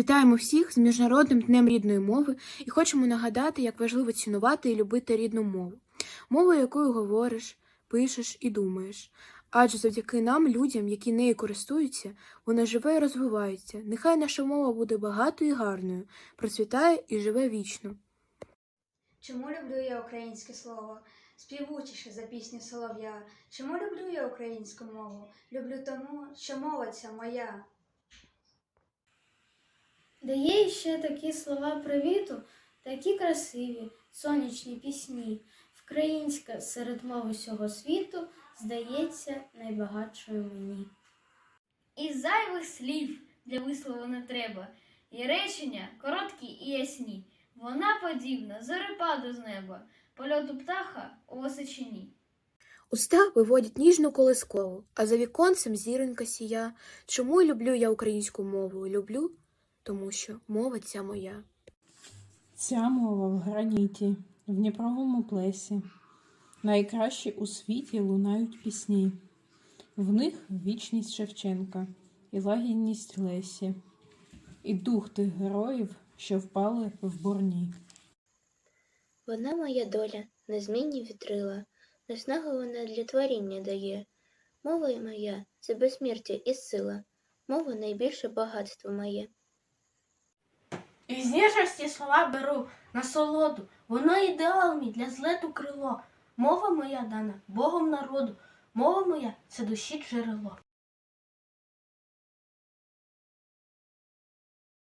Вітаємо всіх з Міжнародним днем рідної мови і хочемо нагадати, як важливо цінувати і любити рідну мову, мову, якою говориш, пишеш і думаєш. Адже завдяки нам, людям, які нею користуються, вона живе і розвивається. Нехай наша мова буде багатою і гарною, процвітає і живе вічно. Чому люблю я українське слово? Співучіше за пісню солов'я. Чому люблю я українську мову? Люблю тому, що мова ця моя. Дає ще такі слова привіту, такі красиві, сонячні пісні. Українська серед мов усього світу здається найбагатшою мені. І зайвих слів для вислову не треба. І речення короткі і ясні. Вона подібна зорепаду з неба, польоту птаха у височині. Уста виводять ніжну колискову, а за віконцем зіронька сія. Чому й люблю я українську мову? Люблю, тому що мова ця моя. Ця мова в граніті, в Дніпровому плесі. Найкращі у світі лунають пісні. В них вічність Шевченка і лагідність Лесі, і дух тих героїв, що впали в бурні. Вона моя доля, незмінні вітрила, наснагу вона для творіння дає. Мова моя це безсмертя і сила, мова найбільше багатство моє. І з ніжності слова беру на солоду, воно ідеал мій для злету крило. Мова моя дана Богом народу, мова моя це душі джерело.